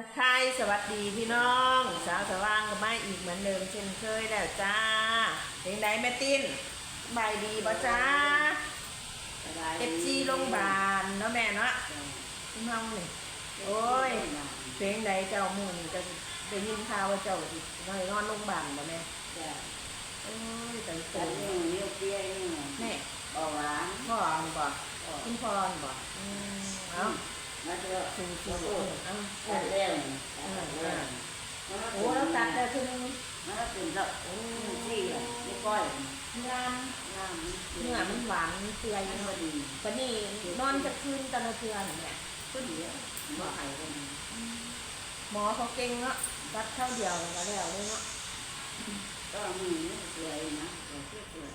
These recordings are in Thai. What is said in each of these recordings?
ทักทายสวัสดีพี่น้อง สาวสว่างก็มาอีกเหมือนเดิมเช่นเคยแล้วจ้าเพลงใดแม่ติ้นสบายดีบ่จ้าเอฟซีโรงพยาบาลเนาะแม่เนาะพี่น้องนี่โอ้ยเพลงใดเจ้าหมู่นี่ก็ได้ยินข่าวว่าเจ้าสินอนนอนโรงพยาบาลบ่แม่โอ้ยใจโต Tại vì nhiều kia nhưng mà แม่ bò bán พ่ออันบ่คุณพ่ออันบ่อืมเอ้า nó chưa สูสู nó เอ tụt อเอ้า đặt lên đặt lên โอ้แล้วตัดได้คือนึง nó tìm rộng gì là đi coi งาม làm เนื้อมันหวานมันเปื่อย nó เนาะ đi ปนี่นอนจะคืนตะละเทือนเนี่ย có gì á nó phải lên หมอเขาเก่งเนาะรัดเข้าเดียวแล้วก็แล้วเลยเนาะ đó là mình nó cười nó rồi tiếp cười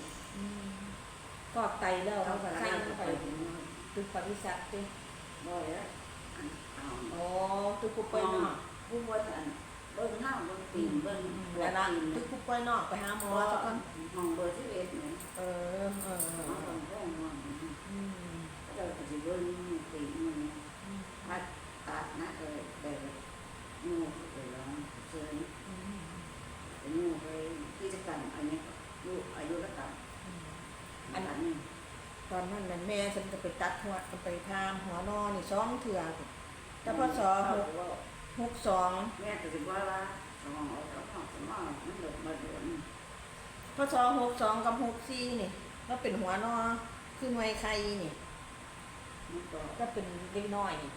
กอกไตแล้วเขาก็ nó ข้ไป phải thì nó ตึกปฏิสัตว์ ติ rồi á ăn ảo โอ้ตึกกุ๊กไปเนาะ cũng vẫn ăn bưng hao bưng tìm bưng แล้วละ tìm ตึกกุ๊กไปเนาะไปหาหมอสักก่อน mong bơi tiếp hết nữa เออเออเออ nó còn có ngon อืม bắt đầu thì bơi tìm mình อืมตัดตัดนะเออแต่งูไปร้องเชิญอืมงูไปกิจกรรมอันนี้ลูกอายุรกรรมอืมอันนั้ อนนั้นน่ะแม่ฉันจะไปตัดหัวไปทามหัวนอนี่สองเถื่อแต่พอสอหกหกสองแม่ก็จะว่าว่าสมองเอาสมองสมองมันหลุดมาเดือนพศหกสองกับหกสี่นี่ก็เป็นหัวนอคือหน่วยไข่นี่ก็เป็นเล็กน้อยนี่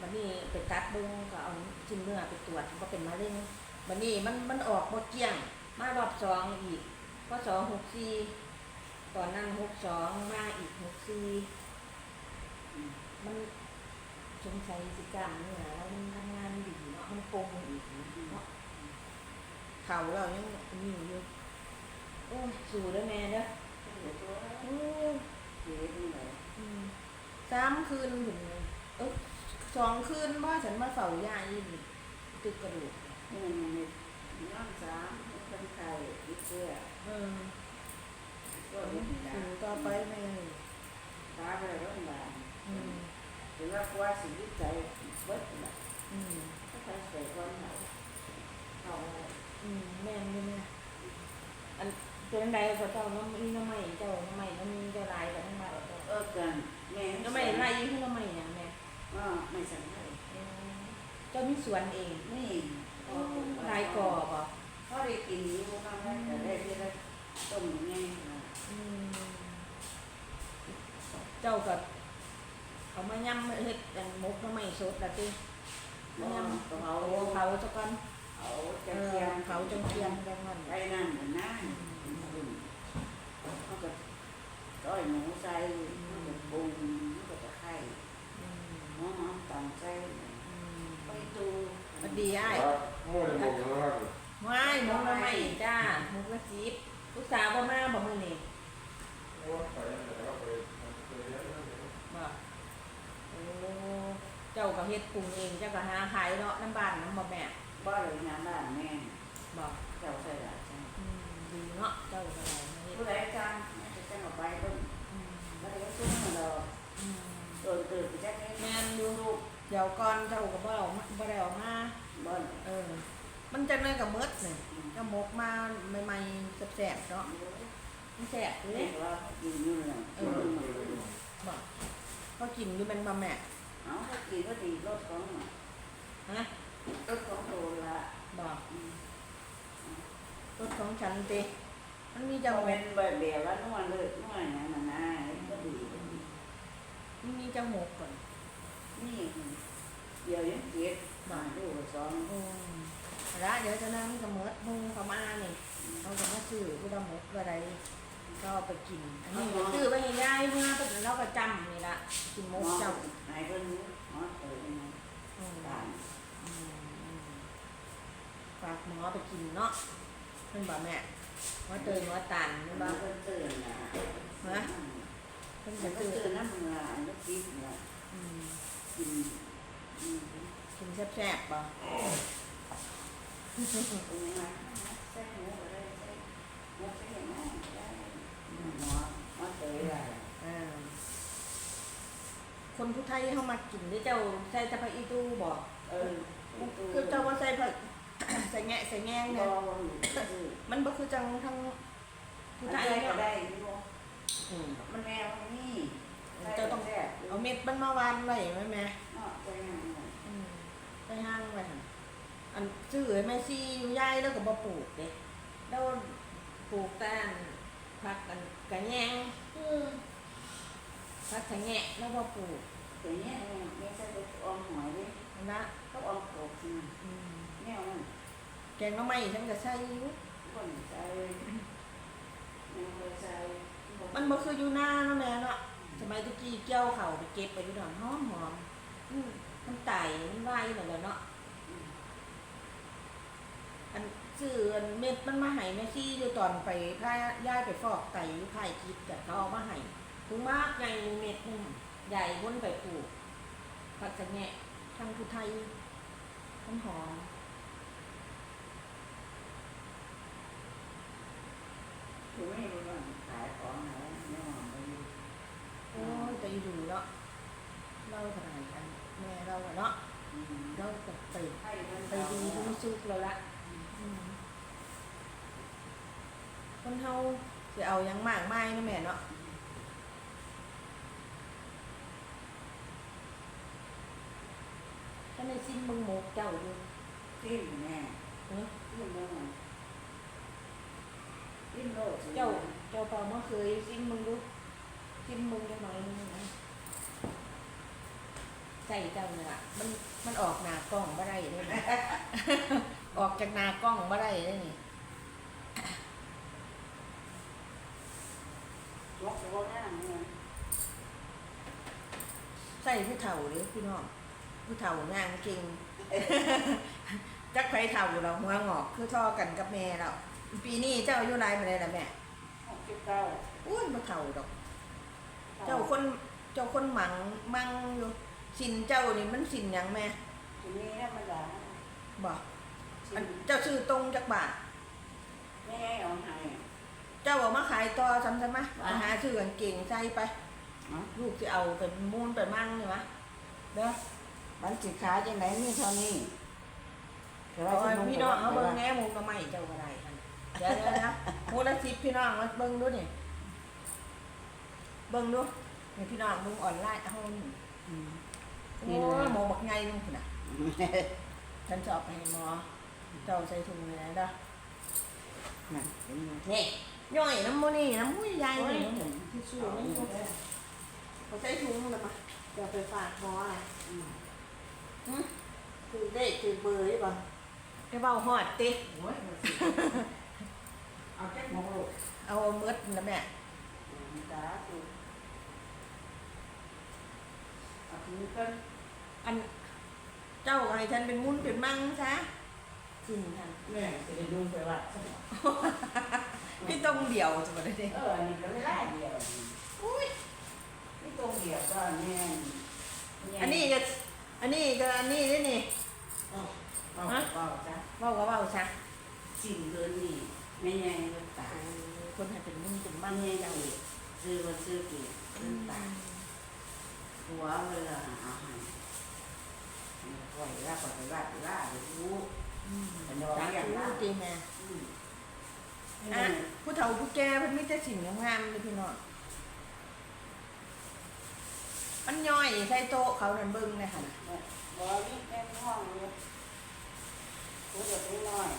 วันนี้ไปตัดเบิ้งก็เอาชิ้นเนื้อไปตรวจก็เป็นมะเร็งวันนี้มันมันออกหมดเกี้ยงมารอบสองอีกพศหกสี่ ตอนนั้นหกสองมาอีกหกสี่มันสงสัยสิกรรมเนี่ยแล้วมันทำงานดีเนาะมันโกงอีกเนาะเขาเรายังมีอยู่โอ้ยสู้เด้อแม่เด้อเดี๋ยวตัวโอ้ยเดี๋ยวนี่แหละอืมสามคืนถึงเออสองคืนว่าฉันมาเฝ้ายายอีนี่ตึกกระดูกนี่มันมีน้องสามเป็นไข่ดิเชื่อเออก็มี สู่ต่อไปแม่ตาไปแล้วมันอืมถึงว่ากว่าสิ่งที่ใจเบิดแบบอืมก็ใช้ใส่ความไหนเขาอืมแม่นอยู่แม่อันเป็นใดก็เจ้าน้ำอีน้ำใหม่เจ้าน้ำใหม่น้ำมีเจ้าลายแต่ทั้งหมดเออเกันแม่น้ำใหม่ไล่ขึ้นน้ำใหม่เนี่ยแม่ก็ไม่สั่งให้เออเจ้ามีสวนเองนี่ลายก่อบอะ เขาได้กินนี้มันก็ได้แต่ได้ที่ได้ต้มง่ายนะอืม เจ้าก็เอามาย่ำเฮ็ดอันมกน้ำใหม่สดละติเขามาย่ำเขาเอาเผาสักก่อนเขาเอจะอเทียมเผาจังเทียมจังมันได้นั่นนะเขาก็ต้อยหมูใส่เขาก็ปรุงเขาก็จะไข่อืมหอมตำใส่อืมไปตูสวัสดีอ้ายมั่วในหมวกนะครับไม่หมกละไม่จ้าหมกละจีบลูกสาวบ่มาบ่มื้อนี้โอ้ไปแต่ว่าไปไปเรียนนั่นเอง บ่โอ้เจ้าก็เฮ็ดปรุงเองเจ้าก็หาขายเนาะน้ำบ้านน้ำบ่แม่บ้าเลยงานบ้านแม่บ่เจ้าใส่ละใช่อืมดีเนาะเจ้าก็ได้มาเฮ็ดผู้ใดจ้างจะจ้างออกไปเพิ่มอืมแล้วก็ซุ้มมาดอกอืมโดนตื่นไปจ้างนี้แม่นอยู่ลูกเดี๋ยวก่อนเจ้าก็บ่เอามาบ่ได้เอามา บ้านเออ มันจังได๋ก็หมดนี่ก็หมกมาใหม่ๆแซ่บๆเนาะ มันแซ่บอยู่เรีเด้ยกว่าอยู่นู่นน่ะบ่ก็กินอยู่ม่นบ่แม่เอาถ้ากินก็ดีรถของฮะรถของโตละบ่รถของฉันติมันมีจังหเป็นแบบแบบว่านวดเลยนวดอย่างนั้นนะก็ดีมันมีจังหกก่อนนี่เดี๋ยวยังเจ็ดมาดูสองอืมแล้วเดี๋ยวจะนั่งกับมดมุงเขามานี่เขาจะมาซื้อผู้ดำหมกอะไร ก็เอาไปกิน อันนี้ก็ซื้อไปให้ยายเมื่อตอนเราก็จำนี่ละกินหมหมกอเจ้าไหนเพิ่นหมอเตยนะอืมต่างอืมอืมฝากหมอไปกินเนาะเพิ่นบอกแม่หมอเตยหมอตันเพิ่เพิ่นนบอกเพิ่นตื่นนะเพิ่นเพิ่จะนตื่ตื่นนน้ำมืออันนี้กินละอืมกินอืมกินแซ่บๆป่ะเป็นยังไงใส่หมูอะไรใส่หมูใส่ยังไงได้หมอหมอเตยอะไร อ่า คคนผู้ไทยเขามากินได้เจ้าใส่แตะไคร้อีตู้บอกเออคือเจ้าว่าใส่ผักใส่แงะใส่แงงบ่เนี่ยบ่ซื้อมันบ่คือจังทั้งผู้ผู้ไทไทยยก็เนาะได้บ่อืมมันแมวนี่เจ้าต้องแซ่บเอาเม็ดมันมาวานไว้ไหมแม่เนาะไปหาหน่อยอืมไปห้างไว้หั่นอันซื้อให้แม่ซี่อยู่ยายแล้วก็บ่ปลูกเด้แล้วปลูกแต่อันผักกันกะแยง ผักกะแงะแล้วบ่ปลูกแต่เนี้ยแม่ใส่ไปออมหอยดิอันะก็ออมโขกนี่อืมแนวนั้นแกงหน้ำไม้ฉันก็ใส่อยู่คนใส่แนวเลยใส่มันบ่คืออยู่หน้าเนาะแม่เนาะสมัยตะกี้เกี่ยวเขาไปเก็บไปอยู่ดอนหอมหอมๆอืมมันไต่มันไหวนั่นแหละเนาะ อันซื้ออันเม็ดมันมาให้แม่ซี่อยู่ตอนไปพาย้ายไปฟอกไตอยู่คิดแต่เขาเอามาให้ ถึงมากใหญ่เม็ดหนึงใหญ่บนไปปลูกผักกะแงะทางผู้ไทยมันหอมคือไม่รู้ว่าขายของอะไรแน่นอนไปอยู่โอ้ยใจดูเนาะเล่าขนาดกันแม่เราอะเนาะอืมเราก็ไปให้มันไปดีทุกสุกแล้วละอืมคนเฮาสิเอาหยังมากมายเนาะแม่เนาะ ในสิ้นมึงหมกเจ้าดูทิ้มแน่เนาะทิ้มเลยทิ้มโลดสิเจ้าเจ้าเปล่ามาเคยสิ้นมึงดูสิ้นมึงได้หน่อยนึงนะใส่เจ้าเนี่ยละมันมันออกหน้ากล้องบ่ได้เลยนะ ออกจากหน้ากล้องบ่ได้เลยนี่ยกเฉพาะหน้าเนี่ยใส่ผู้เฒ่าเลยพี่น้อง ผู้เฒ่างานเก่งจักไผเฒ่าเราหัวงอก คือท่อกันกับแม่เราปีนี้เจ้าอายุไรมาเลยล่ะแม่หกสิบเก้าอุ้ยบ่เฒ่าดอก เจ้าคนเจ้าคนหมังมังอยู่สินเจ้านี่มันสินหยังแม่ทีนี้ธรรมดาบ่ชิอันมเจ้าซื้อตรงจักบาทไม่ให้เอาให้เจ้าเอามาขายต่อซ้ำๆมะอ่าไปหาซื้อกางเกงใส่ไปเนาะลูกสิเอาไปมูนไปมั่งนี่มะเด้อ มันสิขายจังไหนนี่เท่านี้แต่เอาว่าไว้พี่น้องเอาเบิ่งแหน่หมูกระไม้เจ้าก็ได้อันเดี๋ยวเดี๋ยวนะหมูละสิบพี่น้องมาเบิ่งดูนี่เบิ่งดูนี่พี่น้องเบิ่งออนไลน์เอานี่อืมโอ้ยหมูบักไงลุงพุ่นน่ะฉันจะเอาไปให้หมอเจ้าใส่ถุงเลยนะเด้อนั่นเห็นไหมนี่ย่อยน้ำมูนี่น้ำมูใหญ่โอ้ยนี่ที่สู้นี่เขาใส่ถุงเลยมาจะไปฝากหมออะไรอืมหึ คือได้คือเบอร์ใช่ป่ะไอ้เบาหอดติโอ้ยมันสิเอาแค่หมองลูกเอาเมืดนะแม่อืมสาธุเอาทีนี้ก็อันเจ้าให้ฉันเป็นมุนเป็นมั่งซะจริงค่ะแม่จะได้ดูไปว่า พี่ต้องเดี่ยวจะมาได้เด้เอออันนี้ก็ไม่ได้เดียวอุ้ยไม่ตรงเดียวก็แน่นอันนี้ก็ อันนี้ก็อันนี้นี่นี่เอาเอาเอาจ้ะเบาก็เบาซะสิ่งเกินนี่ไม่ใหญ่ก็ตายคนให้เป็นมุนเป็นมัมั่นงใหญ่เจ้ากี่ซื้อมาซื้อกี่เกินตายหัวเวลาเอาให้ปล่อยลาปล่อยลาปล่อยลาเดี๋ยวรู้อืมเป็นดอกสาอย่างธุนั้นจริงแม่อืม อะผู้เฒ่าผู้แก่เพิ่นมีแต่สิ่งงามๆเลยพี่น้อง มันย่อยใส่โต๊ะเขานั่นเบิ่งเลยค่ะบอนี่แม่ห้องเนี่ยกูจะไปน้อย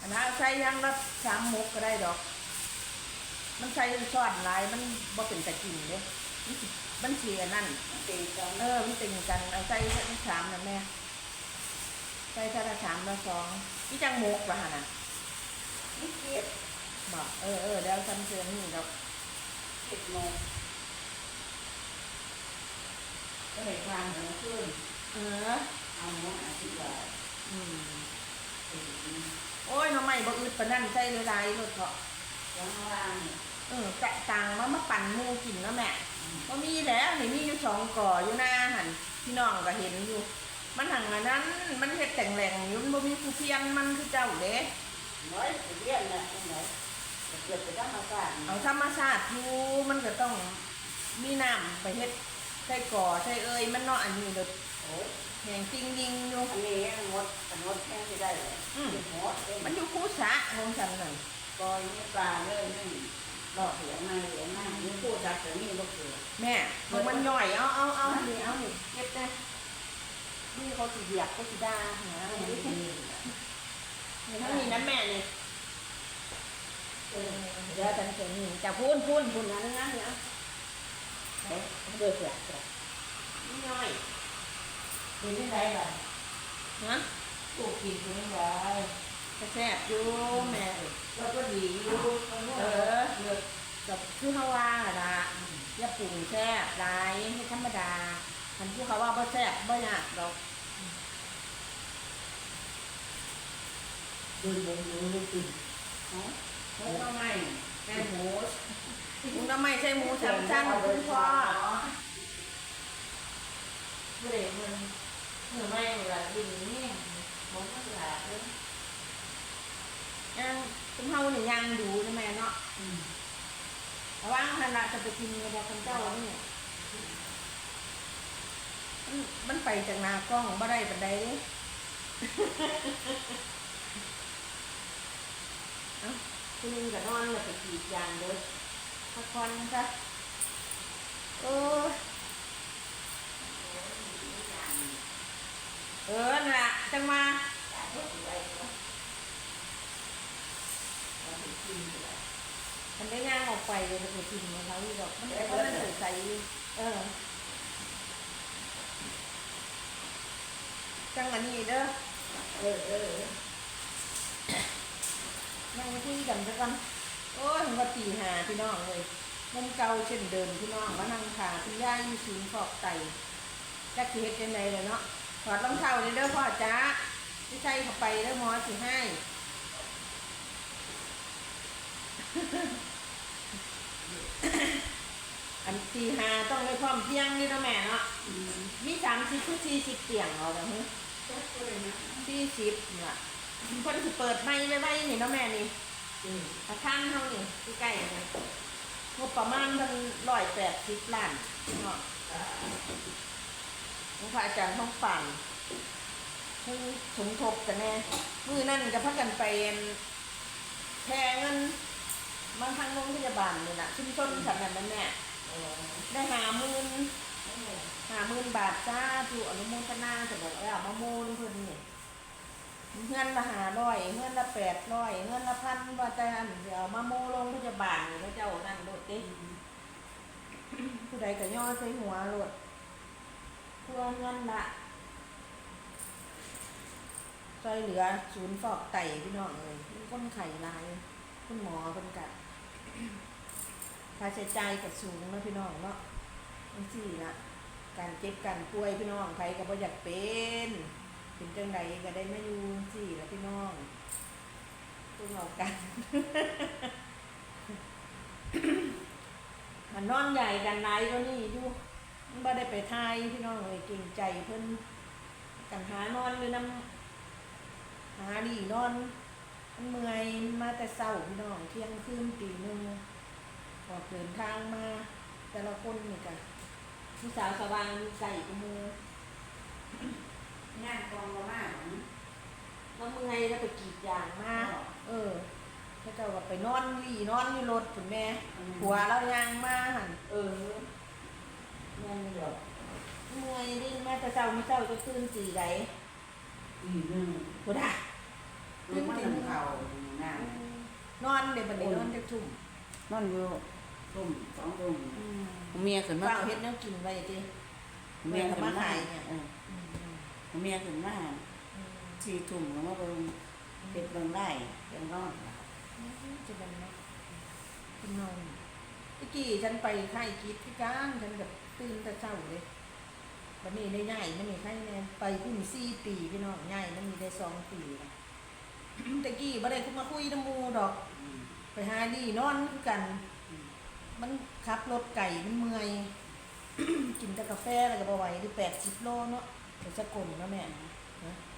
อันนั้นใส่อยังละสามมุกก็ได้ดอก มันใส่ช้อนหลายมันบ่เป็นตะกินเด้มันสิมันเสียนั่นตีกันเออ มันติงกัน เอาใส่ทั้งสามนะแม่ ใส่ท่าละสามละสองนี่จังมุกว่ะหั่นน่ะนี่เก็บบอกเออเออเดี๋ยวทำเสือนี่ดอก เก็บโมง ก็เลยทางหัวขึ้น เออ เอาหัวอาทิตย์ละอืมสี่ปีโอ้ยน้องใหม่บ่อึดปานนั้นใส่หลายๆรถเถาะยังล่างเนี่ยเออแตะต่างมามาปั่นหมูกินเนาะแม่ก็มีแหล้วนี่มีอยู่สองก่ออยู่หน้าหันพี่น้องก็เห็นอยู่ มันหังอันนั้น มันเฮ็ดแต่งแหล่งอยู่มันบ่มีผู้เพียนมันคือเจ้าเด้ น้อยไปเรียนนะตรงไหนเกิดไปธรรมศาสตร์เอาธรรมชาติอยู่มันก็ต้องมีน้ำไปเฮ็ด ใช่ก่อใช่เอ้ยมันเนาะอันนี้เด้อโอ้ยแหงจริงยิงอยู่ อันนี้งดงดแค่ไม่ได้เลยอืมหมดเลยมันอยู่คูสะของฉันนั่นปล่อยนี่ปลาเลยนี่รอดเหลียงมาเหลียงมานี่พูดจักแต่นี่ก็คือแม่ของมันย่อยเอาเอาเอานี่เอานี่เก็บนะนี่เขาสิเหยียบเขาสิด่าหาอันนี้เห็นทั้งนี้นะแม่นี่เออเดี๋ยวฉันจะนี่จะพูนพูนพูนนะนะเนี่ย เอ๊ะเดือดเดือดเดือดนี่ย่อยเป็นยังไงล่ะฮะกูกินเป็นยังไงจะแซ่บอยู่แม่แล้วก็ดีอยู่เออเลือกกับคือเขาว่าละอย่าปรุงแซ่บหลายไม่ธรรมดาคันที่เขาว่าบ่แซ่บบ่ยากดอกดูดูดูดูดูเนาะหมูก็ไม่แกงหมูหมูน้ำไม่ใช่หมูสามชั้นคุณพ่อเบรกมันเมื่อไม่เวลาดินนี่มันก็สลาดเลยย่างคุณเฮานี่ย่างดูนะแม่เนาะระว่างขนาดจะไปกินกับบอกคนเจ้านี่มันมันไปจากหนากล้องบ่ได้ปานใดเด้เอ้าคุณลุงกับนอนแล้วไปกรีดยางเด้อ พักผ่อนซะโอ้ยเออนั่นล่ะจังมามันได้ย่างออกไปเลยมันไปกินของเขาอีกดอกมันเพราะมันใส่ใส่เออจังอันนี้เด้อเออเออนั่งมาคุยกันสักกัน โอ้ยถึงว่าตีหาพี่น้องเลยมุมเก่าเช่นเดิมพี่น้องว่านั่งขาคุณย่าอยู่ศูนย์ฟอกไตจะเฮ็ดยังไงเลยเนาะถอดรองเท้าเลยเด้อพ่อจ้าไม่ใช่เข้าไปเด้อหมอสิให้อันตีหาต้องไปพร้อมเที่ยงนี่เนาะแม่เนาะมีสามสิบคือสี่สิบเตียงเอาเนาะจักเลยนะสี่สิบนี่ล่ะคนสิเปิดไม่ไว้ไว้นี่เนาะแม่นี่ อืมอาคารเท่านี่ที่ใกล้นี่งบประมาณมันร้อยแปดสิบล้านเนาะหลวงพระอาจารย์ท้องปั่นเพิ่งสมทบกันแน่มือนั่นจะพักกันไปแพงเงินบางทางโรงพยาบาลนี่นะชุมชนฉันนั่นแม่ได้หามื่นหามื่นบาทจ้าถูกอนุโมทนาจะบอกว่ามาโมนเพิ่อนเนี่ย เงินละหาร้อยเงินละแปดร้อยเงินละพันว่าแต่อันเดี๋ยวมาโมลงพยาบาลนี่เขาเจ้านั่นโลดเด้ผู้ใดก็ย่อใส่หัวโลดเพื่อเงินละช่วยเหลือศูนย์ฟอกไตพี่น้องเลยมีคนไข้หลายคุณหมอเพิ่นกะค่าใช้จ่ายก็สูงนะพี่น้องเนาะจังซี่ละการเจ็บการป่วยพี่น้องใครก็บ่อยากเป็น เป็นจังใดก็ได้มาอยู่จังซี่ละพี่น้องต้องเอากัน มันนอนใหญ่กันไหนก็นี่อยู่มันบ่ได้ไปทายพี่น้องเลยเก่งใจเพิ่นกันหานอนอยู่น้ำหาดีนอนมันเมื่อยมาแต่เช้าพี่น้องเที่ยงคืนตีหนึงออกเดินทางมา แต่ละคนนี่กันพี่สาวสว่างมีไก่กูมู งานกองละมากนะแล้วมึงไงแล้วไปกรีดยางมาเออพระเจ้าก็ไปนอนหลีนอนอยู่รถคุณแม่ผัวเรายางมาหันเออแม่นเดียวเมื่อยดิ้นมาแต่เช้าไม่เช้าจะตื่นสี่ไหนอีหนึ่งกูด่าลืมมันหนึ่งเข่าหน้านอนเดี๋ยวบันนี้นอนจะทุ่มนั่นอยู่ตุ่มสองตุ่มอืมเมียขึ้นมาเฝ้าเฮ็ดแนวกินไว้ติเมียขึ้นมาขายเนี่ย เอออืมอืมเมียขึ้นมาอืมสี่ตุ่มแล้วมาเบิ่งเป็นเบิ่งได้เป็นร้อนจะเป็นเนาะคุณนอนเมื่อกี้ฉันไปค่ายกิจที่ก้างฉันแบบตื่นแต่เช้าเลยวันนี้ได้ง่ายมันนี่ค่ายแน่ไปเพิ่งสี่ปีพี่น้องง่ายมันมีได้สองปีละตะกี้บ่ได้คุมาคุยน้ำหมูดอกอืมไปหาดีนอนคือกัน มันขับรถไก่มันเมื่อย กินแต่กาแฟแล้วก็บ่ไหวดิแปดสิบโลเนาะ ไปสกลเนาะแม่นะ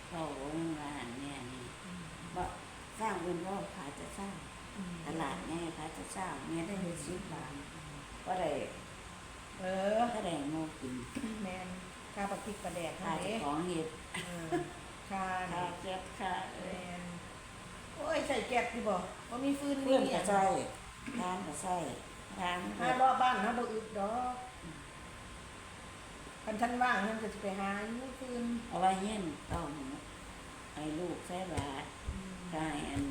เขาว่าเนี่ยนี่ว่าสร้างเป็นว่าขายจะสร้างอืมตลาดไงขายจะสร้างเมียได้เลยสิบบาทก็ได้เออถ้าแดงโมกินแมนค่าปักพริกปลาแดกค่าค่ะเจ้าเด้ของเห็ดเออค่าค่านี่เจ็บค่าแมนโอ้ยใส่แก๊สดิบ่บ่มีฟืนเพื่อนมีหก็ยังใส่ร้านก็ใส่ร้านหารอบบ้านนะบ่อึดดอก คันฉันว่างฉันก็จะไปหาอยู่ฟืนเอาไว้เย็นต้องให้ลูกใส่บาตรได้อัน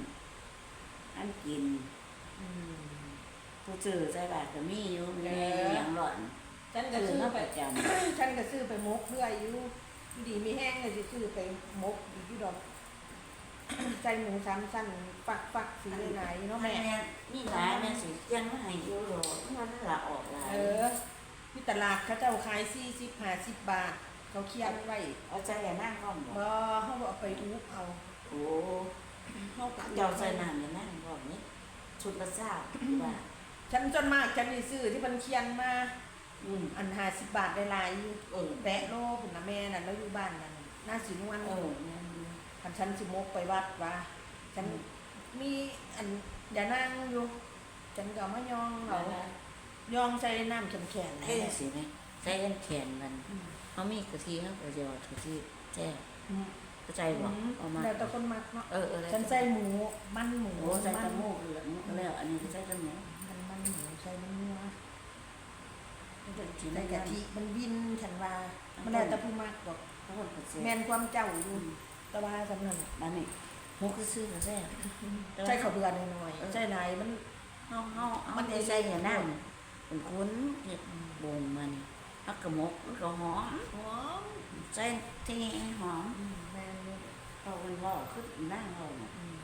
อันกิน อืม ผู้ซื้อใส่บาตรก็มีอยู่มีเออ อย่างหล่อนฉันก็ซื้อซื้อมาไป ประจำฉันก็ซื้อไปมกเรื่อยอยู่อยู่ดีมีแห้งเลยสิซื้อไปมกอีกอยู่ดอกใส่หมูสามสั้นฟักฟักสีไหนๆเนาะแม่แม่ นี่หลายแม่สิยังไม่ให้ยูโรมันละออกหลายเออ ที่ตลาดเขาเจ้าขายสี่สิบห้าสิบบาท เขาเคียนไว้เอาใจอย่านั่งก่อนบ่บ่เขาบอกเอาไปอุบเอาโอ้เขาเจ้าใส่น้ำอย่านั่งก่อนนี้ชุดละเจ้าว่าฉันจนมากฉันนี่ซื้อที่มันเคียนมาอืมอันห้าสิบบาทได้ลายอยู่เออแปะโลคุณนะแม่น่ะแล้วอยู่บ้านนั่นหน้าสีนวลเออแม่นอยู่คันฉันสิมกไปวัดว่าฉันมีอันอย่านั่งอยู่ฉันก็เอามายองเอาเอา ยองใส่น้ำแข็งๆเอ้นี่ยสิไหมใส่กันแขนมันอืมเขามีกะทิเขาก็หยอดกะทิแจ้วอืมเข้าใจบ่เอามาแล้วแต่คนมักเนาะเออเออฉันใส่หมูมันหมูโอ้ใส่มัตะนมูกเหลืองแล้วอันนี้ก็ใส่ตะมูกมันมันหมูใส่มันนัวเป็นสีใส่น้ำกะทิมันวินฉันว่ามันแล้วแต่ผู้มักดอกเขาคนก็เสียแม่นความเจ้าอยู่แต่ว่าสำนันบ้านนี้หมูก็ซื้อก็แซ่บใส่ข้าวเบื่อหน่อยๆใส่หลายมันเฮาเฮามันได้ใส่อย่านั่ง เป็นคุ้นเฮ็ดบ่งมันฮักกะมกมันก็หอมหอมใส่ที่หอมอืมแม่นอยู่พอมันว่าคือนั่งเราน่ะอืม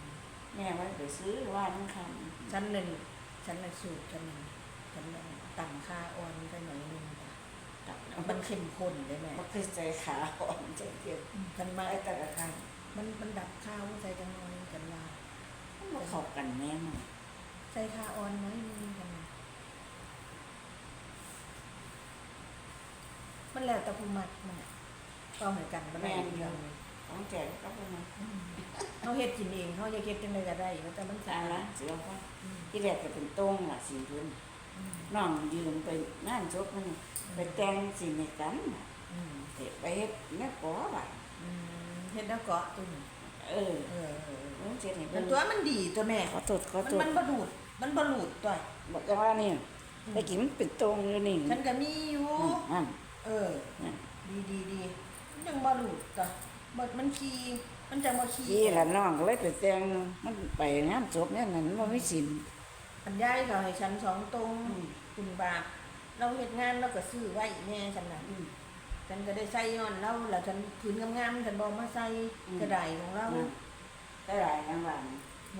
แม่ว่าไปซื้อว่ามันคฉันหนึ่งฉันน่ะสูตรฉันหนึ่งฉันน่ะต่ำค่าอ่อนไปหน่อยนึงจ้ะำตับมันเข้มข้นได้ไหมมันคือใจขาอ่อนใจเจ็บฉันมาไอ้แต่ละครั้งมันมันดับข้าวใส่จังน้อยกันว่ามันเข้ากันแน่นอนใส่ข้าอ่อนน้อยนึงกันว่า มันแล้วแต่ผู้มักมันน่ะก็เหมือนกันมันแล้วแต่เรื่องเลยต้องแจกก็ประมาณเขาเฮ็ดกินเองเขาอยากเฮ็ดจังไดก็ได้แต่มันตาสายละเสียวก็ที่แรกก็เป็นโต้งล่ะสีพื้นอืมน้องยืมไปงานจบมันไปแต่งสีในกันน่ะอืมเฮ็ดไปเฮ็ดแม่ปอบ่ะอืมเฮ็ดแล้วเกาะตัวนี้เออเออเออมันเจ็ดให้มัเบิ่นงตัวมันดีตัวแม่ ขอโทษขอมันโทษมันบ่ดูดมันบ่หลุดตัว บอกจังว่านี่ไปกินมันเป็นโต้งอยู่นี่ฉันก็มีอยู่ นั่น เออนั่นดีดีดีมันยังบ่หลุดตัวบ่มันขี้มันจะบ่ขี้ที่ละน้องก็เลยไปแต่งมันไปงานจบเนี่ยนั่นมันไม่สินอันยายก็ให้ฉันสองตรงอืมคุณบาทเราเฮ็ดงานเราก็ซื้อไว้แน่ฉันน่ะฉันก็ได้ใส่ย้อนเราแล้วฉันผืนงามๆฉันบ่มาใส่กระไดของเราได้หลายรางวัล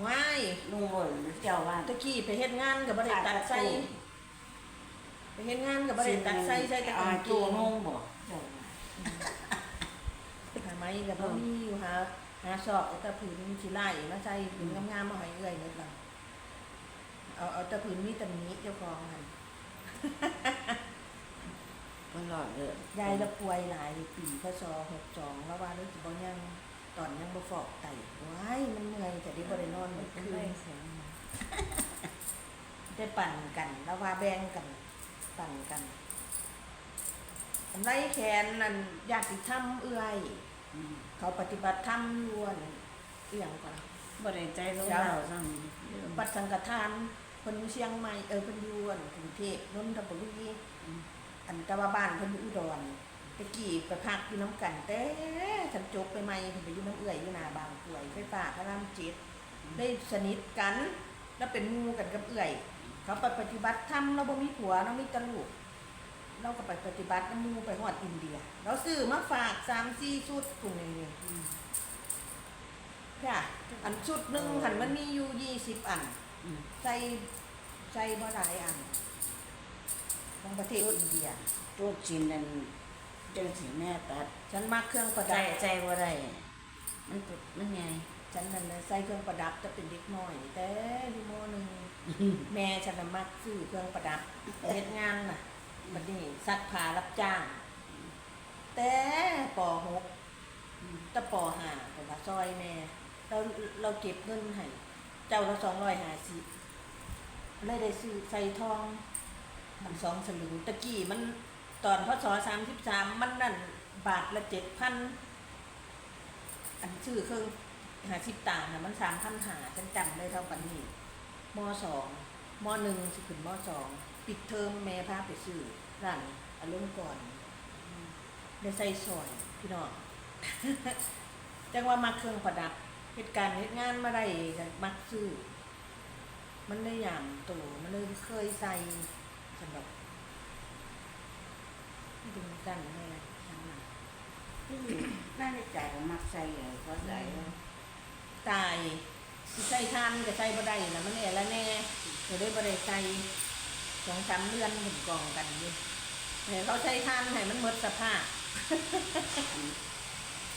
ว้ายลุงบ่นเจ้าว่าตะกี้ไปเฮ็ดงานก็บ่ได้ตัดใส่ ไปเฮ็ดงานก็บ่ได้ตัดใส่ใส่แต่เอากางเกตัวงนุ่งบ่เจ้าว่าหาไม้กับบ่มีอยู่หาหาซอกเอาแต่ผืนสิไล่มาใส่ผืนงามๆมาให้เอื้อยนิดละเอาเอาแต่ผืนมีตำหนิเจ้าของหั่นมันหลอดเลยยายละป่วยหลายปีพศ62แล้วว่าเลยสิบ่ยังตอนยังบ่ฟอกไตว้ายมันเมื่อยแต่ได้บ่ได้นอนเมื่อคืนได้ปั่นกันแล้วว่าแบ่งกัน ปั่นกันอันไรแขนนั่นญาติธรรมเอื้อยอืมเขาปฏิบัติธรรมล้วนเอียงก่อนบ่ได้ใจรู้เราซ้ำวัดสังฆทานคนอยู่เชียงใหม่เออคนอยู่อั่นกรุงเทพนนทบุรีอันแตะว่าบ้านคนอยู่อุดรตะกี้ไปพักอยู่น้ำกันแต่ฉันจบไปใหม่เพิ่นไปอยู่น้ำเอื่อยอยู่หนาบางป่วยไฟฟ้าพระรามเจ็ดได้สนิทกัน แล้วเป็นหมูกันกับเอื่อย เขาไปปฏิบัติธรรมเราบ่มีผัวเรามีแตลูก เราก็ไปปฏิบัติน้ำหมูไปฮอดอินเดีย เราซื้อมาฝากสามสี่ชุดถุงนี้ค่ะ อันชุดหนึ่งหันมันมีอยู่ยี่สิบอันอืมใส่ใส่บ่หลายอันของประเทศอินเดีย ตัวจีนนั่นจังสิแม่ตัด ฉันมักเครื่องประใจดับ ใจบ่ได้มันปวดมันไง ฉันนั่นน่ะใส่เครื่องประดับจะเป็นเด็กน้อย แต่อยู่มหนึ่ง แม่ฉันน่ะมักซื้อเครื่องประดับเฮ็ดงานน่ะบัดนี้ซักผ้ารับจ้าง แต่ปหกแต่ปห้าเป็นว่าซอยแม่เราเราเก็บเงินให้เจ้าละสองร้อยห้าสิบเลยได้ซื้อใส่ทองมันสองสลึงตะกี้มันตอนพศสามสิบสามมันนั่นบาทละเจ็ดพันอันชื่อเครื่องหาสิบตางค์นะมันสามพันหาฉันจำได้เท่ากันนี่ มสองมหนึ่งสิขึ้นมสองปิดเทอมแม่พาไปซื้อร้านอารมณ์ก่อนได้ใส่ซอยพี่น้องจังว่ามาเครื่องประดับเหตุการณ์เหตุงานมาได้ก็มักซื้อ มันเลยอย่างตัวมันเลยเคยใส่สำหรับดึงกันแม่ทั้งนั้นที่น่าจะจ่ายของมักใส่เลยเพราะใส่แล้วตาย สิใส่ทานก็ใส่บ่ได้นะมันแน่ละแน่ก็ได้บ่ได้ใส่สองสามเดือนหมุนกล่องกันอยู่แต่เขาใช้ทานให้มันหมดสภาพ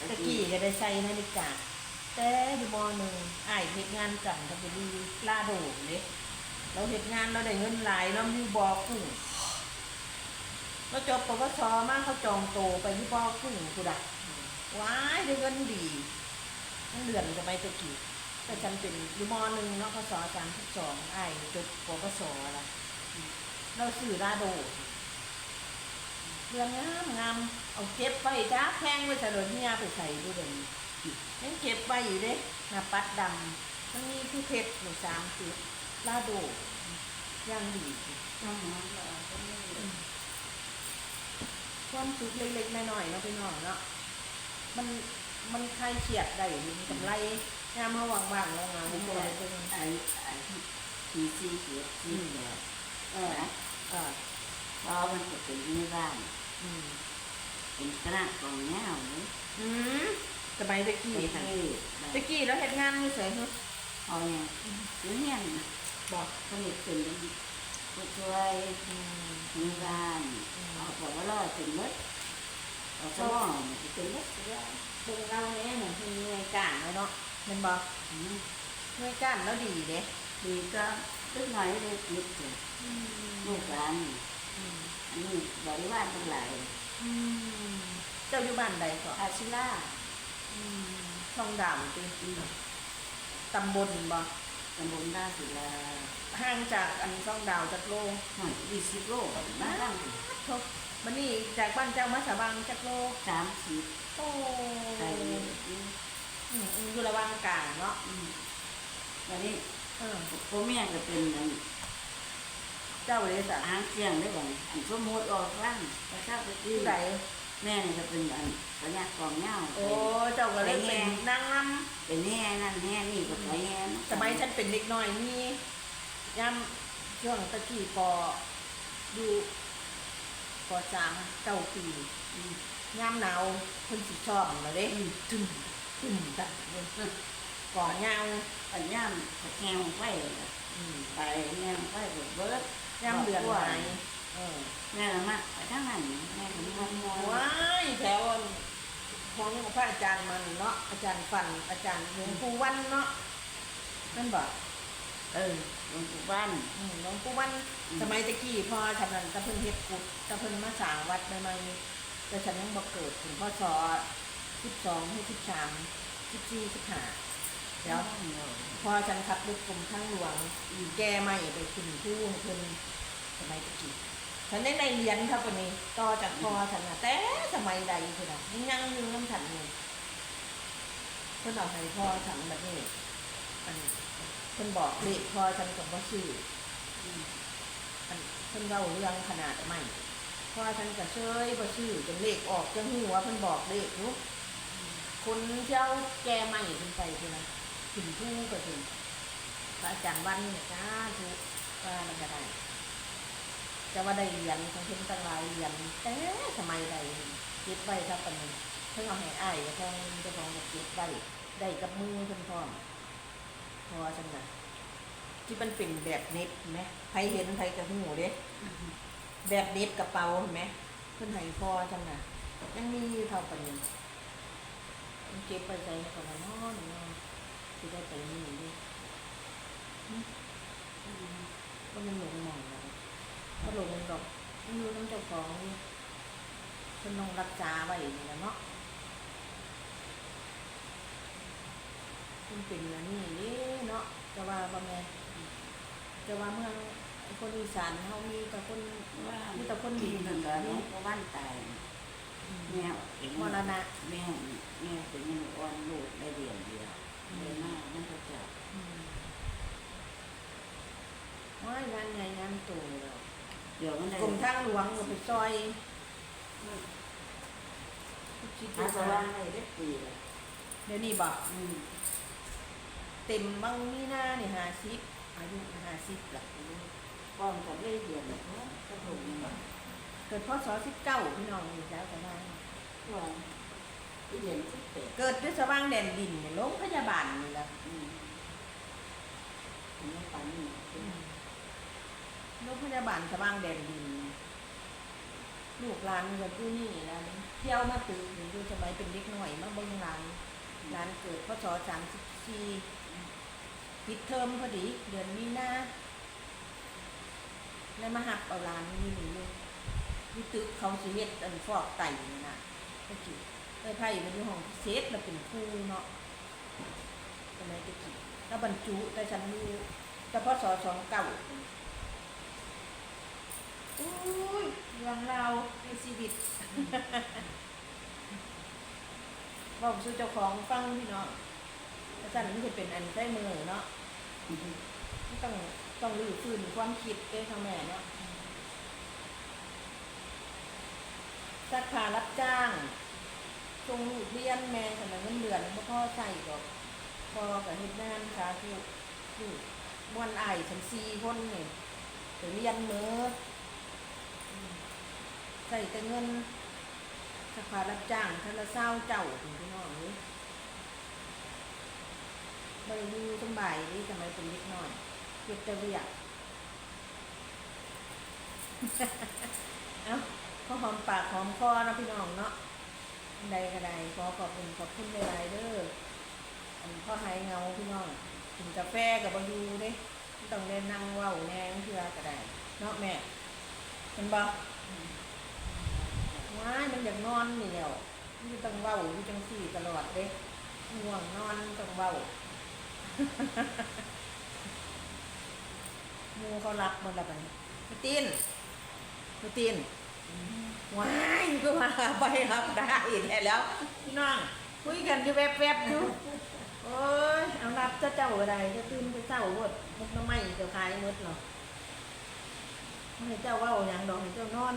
ตะกี้ก็ได้ใส่นาฬิกาแต่อยู่มหนึ่งอ้ายเฮ็ดงานจันทบุรีลาโดดเลยเราเฮ็ดงานเราได้เงินหลายเราอยู่บ่อกุ้งเราจบปวสมาเขาจองโตไปที่บ่อกุ้งกูดักว้ายได้เงินดีทั้งเดือนจะไปตะกี้ แต่ฉันเป็นอยู่มหนึ่งเนาะพศสามสิบสองไอ้จบปวสละเราสื่อลาโดเรื่องงามงามเอาเก็บไว้จ้าแพงไว้เฉลิมเนี่ยไปใส่ด้วยเดี๋ยวนี้ยังเก็บไว้อยู่เด้หน้าปัดดำมันมีผู้เพชรอยู่งสามจุดลาโดยังดีช่องนั้นเราก็ไม่รู้ความสุขเล็กๆน้อยๆเนาะไปหน่อยเนาะมันมันคลายเครียดได้มีกำไร งามเมื่อว่างๆเรางานไม่ไม่ใช่ได้เป็นไอ้ไอ้ที่ซีเขียวซีเขียเออนะเออเพราะมันจะเป็นในบ้านอืมเป็นคณะกองเงาเนี่ยอืมสมัยตะกี้ค่ะที่ตะกี้แล้วเฮ็ดงานไม่เสยเหรอเอาเนี่ยซื้อเนี่ยบอกผลิตเป็นผู้ช่วยอืมในบ้านเอาบอกว่าเราเป็นมดเอาสมองมันเป็นมดเสียเบิ่งเราเนี่ยเหมือนที่หน่วยการเลยเนาะ แมันบอกอืมหน่วยการแล้วดีเด้ดีก็ตึ้งหน่อยเลยคิดเลยอืมลูกหลานอืมอันนี้บริวารทั้งหลายอืมเจ้าอยู่บ้านใดก่อนอาชิล่าอืมช่องดำติอืมตำบลบ่ตำบลนาศิลาห่างจากอันช่องดาวจากโลหน่อยยี่สิบโลบ้านตั้งทบมันนี่จากบ้านเจ้ามาสาบางจากโลสามสิบโอ้ไก่ อืมอืมอยู่ระหว่างกลางเนาะอืมวันนี้เออพ่อแม่ก็เป็นอันเจ้าเลยสะอ้างเสียงได้บ่อันสมมติออกร่างกระชากไปที่ผู้ใดแม่นี่ก็เป็นอันปัญญากองเงาโอ้เจ้าก็เลยเป็นนางนเป็นแห่นั่นแห่นี่ก็ไปแห่ำสมัยฉันเป็นเด็กน้อยนี่ย่ำช่วงตะกี้ปออยู่ปอสามเก้าปีอืมย่ำหนาวเพิ่นสิชอบมาเด้ตึ้ม ตึ้มตัดเลยก่อนยาวปัญญามแข่งไฟอืมไปแง่ไฟเบิดเบิดย่ำเดือนไหนเออแม่ละมักไปทั้งนั้นแม่ก็มีมันมองว้ายแถวของพระอาจารย์มันเนาะอาจารย์ฟันอาจารย์หลวงปู่วันเนาะนั่นบอกเออหลวงปู่บ้านอืมหลวงปู่วันอืมสมัยตะกี้พอฉันนั้นตะเพิ่นเฮ็ดกุดตะเพิ่นมาสร้างวัดใหม่ๆแต่ฉันยังบ่เกิดถึงพ ศ12ให้13 14 15เดี๋ยวพอฉันขับรถกรมทางหลวงอืมแก้ไม่ไปขึ้นผู้ให้เพิ่นสมัยตะกี้ฉันได้ในเรียนครับวันนี้ต่อจากพอฉันนะแต่สมัยใดคือนะยังยังอยู่น้ำฉันอยู่เพิ่นเอาให้พ่อฉันแบบนี้อันเพิ่นบอกเลขพ่อฉันกับว่าชื่อมันเพิ่นเล่าเรื่องขนาดใหม่พ่อฉันก็เชยบ่ชื่อจนเลขออกจังหูว่าเพิ่นบอกเลขนุ คนเจ้าแกใหม่ขึ้นไปคือนะขึ้นผู้ก็ถึงพระอาจารย์วันเนี่ยจ้าทุกว่ามันก็ได้จะว่าได้เรียนของเพิ่นตั้งหลายเรียนแต่สมัยใดเก็บไว้ครับปันนี้เพิ่งเอาให้อ้ายกับทางเจ้าของก็เก็บไว้ได้กับมือเพิ่นพร้อมพอจังนะที่มันเป็นแบบเน็ตไหมใครเห็นใครก็หูเด้แบบเน็บกระเป๋าเห็นไหมเพิ่นให้พอจังนะยังมีเท่าปานนี้ มันเก็บไปใส่ก่อนละเนาะเนาะสิได้ไปนี่ดิหึอืมก็มันหลงหมองแล้วก็หลงดอกมันอยู่น้ำเจ้าของนี่เพิ่นต้องรักษาไว้นี่แหละเนาะมันเป็นอันนี้นี่เนาะจะว่าบ่แม่นจะว่าเมืองอคนอีสานเฮามีแต่คนว่ามีแต่คนดีนั่นก็น้องก็บ้านตาย แม่เองมรณะแม่แม่เป็นยังอ่อนลูกได้เดียวเดียวเลยมากนั่นก็จะอืมว่ายงานไงงานตู่แล้วเดี๋ยวมันได้กรมทางหลวงก็ไปซอยคิดอาดูสว่างได้ได้ปีละเดี๋ยวนี้บอกอืมเต็มบางมีหน้านี่ห้าสิบอายุห้าสิบละป้อมกับได้เดือนละเนาะก็ถูกนี่ว่า เกิดพศสิบเก้าพี่น้องอยู่แล้วแต่ว่าเดือนสิบแปดเกิดด้วยสว่างแดนดินในโรงพยาบาลนี่แหละอืมอันนี้ปันนี่โรงพยาบาลสว่างแดนดิน ลูกหลานเกิดอยู่นี่แล้วเที่ยวมาตื่นอยู่สมัยเป็นเด็กหน่อยมาเบิ่งหลานหลานเกิดพศสามสิบสี่ปิดเทอมพอดี เดือนมีนาแล้วมาหับเอาหลานนี่นี่อยู่ อยู่ตึกเขาสิเฮ็ดอันฟอกไตนี่นะตะกี้ไอ้ไผ่มันอยู่ห้องพิเศษแล้วเป็นครูเนาะสมัยตะกี้แล้วบรรจุแต่ฉันอยู่แต่พศสองเก้าอุ้ยเรื่องเราวในชีวิตบอกสู่เจ้าของฟังพี่น้องอาจารย์มันจะเป็นอันได้มือเนาะมันต้องต้องรื้อฟื้นความคิดเอ้ทางแม่เนาะ สักขารับจ้างส่งลูกเรียนแม่สมัยเงินเดือนบ่พ่อใส่ดอกพอกับเฮ็ดงานค่ะคือลูกม่วนอายฉันสี่คนนี่ไปเรียนเมือใส่แต่เงินสภารับจ้างท่านละเศร้าเจ้าถึงพี่น้องเลยบริยูสำบายนี่ทำไมเป็นเล็กน้อยเก็บแต่เวียก เอ้า พอหอมปากหอมคอนะพี่น้องเนาะใดก็ไดขอขอบคุณขอบคุณหลายๆเด้ออันพ่อหายเงาพี่น้องกินกาแฟกับบริยูเด้ต้องเล่นนั่งเว้าแนงเพื่อก็ไดเนาะแม่เป็นบ่ว้ายมันอยากนอนนี่แหล้วมันจะต้องเว้าอยู่จังสี่ตลอดเด้ง่วงนอนต้องเว้ามูเขารับหมันละไปมาตีนมาตีน ว้ายก็มาไปครับได้แท้แล้วพี่น้องคุยกันอยู่แวบๆอยู่โอ้ยเอารับเจ้าเจ้าอะไรจะตื่นไปเจ้าหมดมุกน้ำไม้เจ้าขายหมดเหรอให้เจ้าว้าอย่างดอกให้เจ้านอน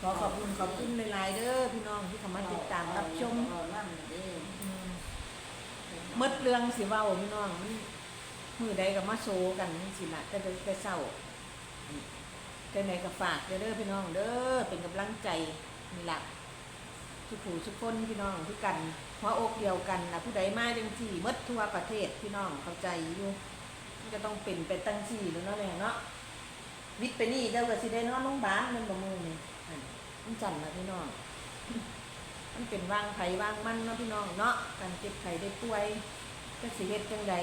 ขอขอบคุณขอบคุณหลายๆเด้อพี่น้องที่เข้ามาติดตามรับชมนั่นเด้อืมดเรื่องสิว้าพี่น้องมือใดก็มาโซกันสิละแต่แต่เศร้า แต่ไหนก็ฝากเด้อพี่น้องเด้อเป็นกำลังใจนี่ล่ะทุกผู้ทุกคนพี่น้องทุกกันหัวอกเดียวกันนะผู้ใดมาจังสี่มดทั่วประเทศพี่น้องเข้าใจอยู่มันก็ต้องเป็นไปตั้งสี่แล้วเนาะแม่เนาะวิทย์ไปนี่เดี๋ยวก็สิได้นอนโรงพยาบาลมันบ่มือนี่มันจันนะพี่น้องมันเป็นว่างไผ่ว่างมันเนาะพี่น้องเนาะการเจ็บไข้ได้ป่วยจะสิเฮ็ดจังใด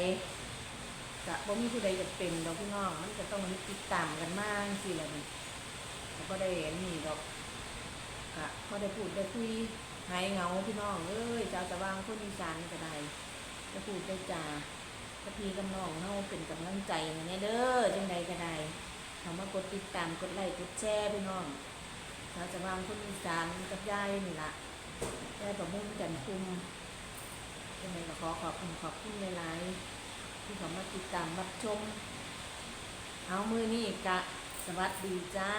กะบ่มีผู้ใดจะเป็นดอกพี่น้องมันจะต้องติดตามกันมาจังซี่แหละนี่ก็ได้อันนี้ดอกกะบ่ได้พูดได้คุยหายเงาพี่น้องเอ้ยเจ้าสว่างคนอีสานก็ได้จะพูดได้จาก็พี่กับน้องเฮาเป็นกำลังใจให้แน่เด้อจังใดก็ได้เข้ามากดติดตามกดไลค์กดแชร์พี่น้องเจ้าสว่างคนอีสานกับยายนี่ละได้ประมุ่งจันทร์คุมยังไงก็ขอขอบคุณขอบคุณหลายๆ ที่เขามาติดตามรับชม เอามือนี่กะ สวัสดีจ้า